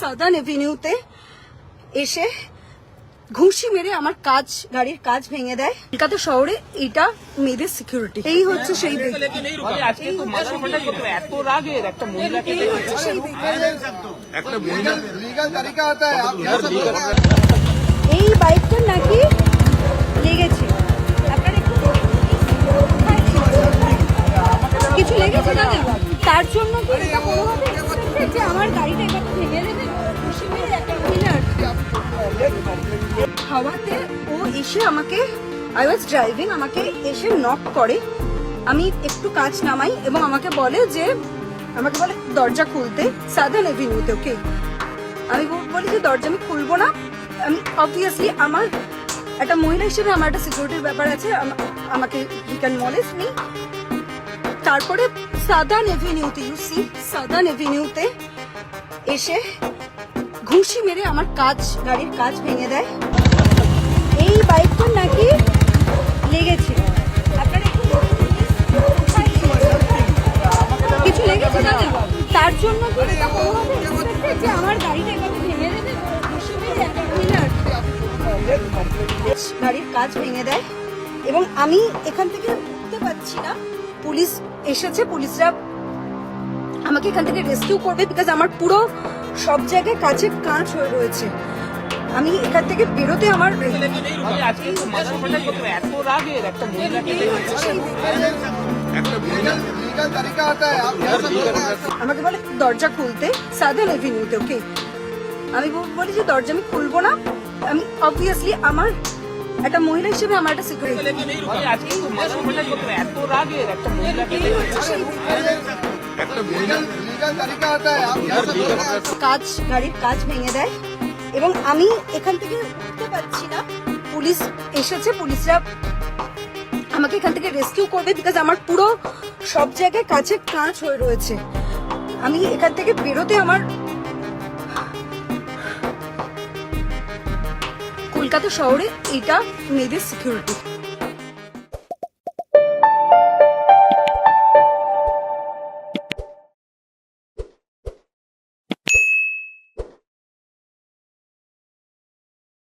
সাদান এভিনিউতে এসে ঘুষি মেরে আমার কাজ গাড়ির কাজ ভেঙে দেয়। কলকাতা শহরে এটা মেয়েদের সিকিউরিটি এই হচ্ছে সেই এই বাইকটা নাকি লেগেছে। কিছু লেগেছে তার জন্য কি আমার গাড়িটা হাওয়াতে ও এসে আমাকে আই ওয়াজ ড্রাইভিং আমাকে এসে নক করে। আমি একটু কাজ নামাই এবং আমাকে বলে যে, আমাকে বলে দরজা খুলতে সাদার্ন এভিনিউতে ওকে আমি বলি যে, দরজা আমি খুলবো না। আমি অবভিয়াসলি আমার, একটা মহিলা হিসেবে আমার একটা সিকিউরিটির ব্যাপার আছে, আম- আমাকে হি ক্যান মলেস মি তারপরে সাদার্ন এভিনিউতে ইউ সি সাদার্ন এভিনিউতে এসে ঘুষি মেরে আমার কাজ, গাড়ির কাজ ভেঙে দেয়। এই বাইকটা নাকি লেগেছে। কিছু লেগেছে দাদা তার জন্য যে আমার গাড়িটা মহিলার গাড়ির কাজ ভেঙে দেয়। এবং আমি এখান থেকে উঠতে পারছি না। পুলিশ এসেছে, পুলিশরা আমাকে এখান থেকে রেস্কিউ করবে বিকজ আমার পুরো সব জায়গায় কাছে কাঁচ হয়ে রয়েছে। আমি এখান থেকে বেরোতে আমার আমাকে বলে দরজা খুলতে সাদার্ন এভিনিউতে ওকে আমি বলি যে দরজা আমি খুলবো না। আমি অবভিয়াসলি আমার একটা মহিলা হিসেবে আমার একটা সিকিউরিটি কাজ, গাড়ির কাজ ভেঙে দেয়। এবং আমি এখান থেকে উঠতে পারছি না। পুলিশ এসেছে, পুলিশরা আমাকে এখান থেকে রেস্কিউ করবে বিকজ আমার পুরো সব জায়গায় কাছে কাঁচ হয়ে রয়েছে। আমি এখান থেকে বেরোতে আমার কলকাতা শহরে এটা মেয়েদের সিকিউরিটি